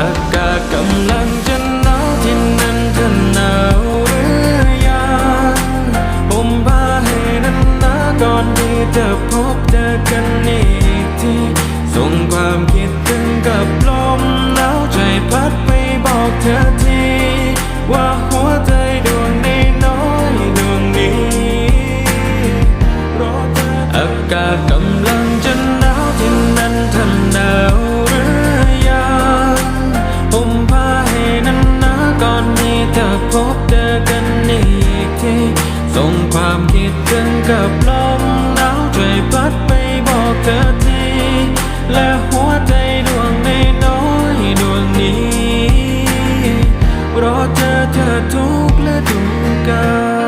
อากาศกำลังจะหนาวที่นั่นจะหนาวหรือยังผมพาให้นั้นนะก่อนที่จะพบเจอกันอีกทีส่งความคิดถึงกับลมหนาวใจพัดไปบอกเธอทีว่าหัวใจดวงนี้น้อยดวงนี้อากาศกำลัง พบเจอกันอีกทีส่งความคิดถึงกับลมหนาวช่วยพัดไปบอกเธอทีและหัวใจดวงในน้อยดวงนี้รอเธอเธอทุกและดูกา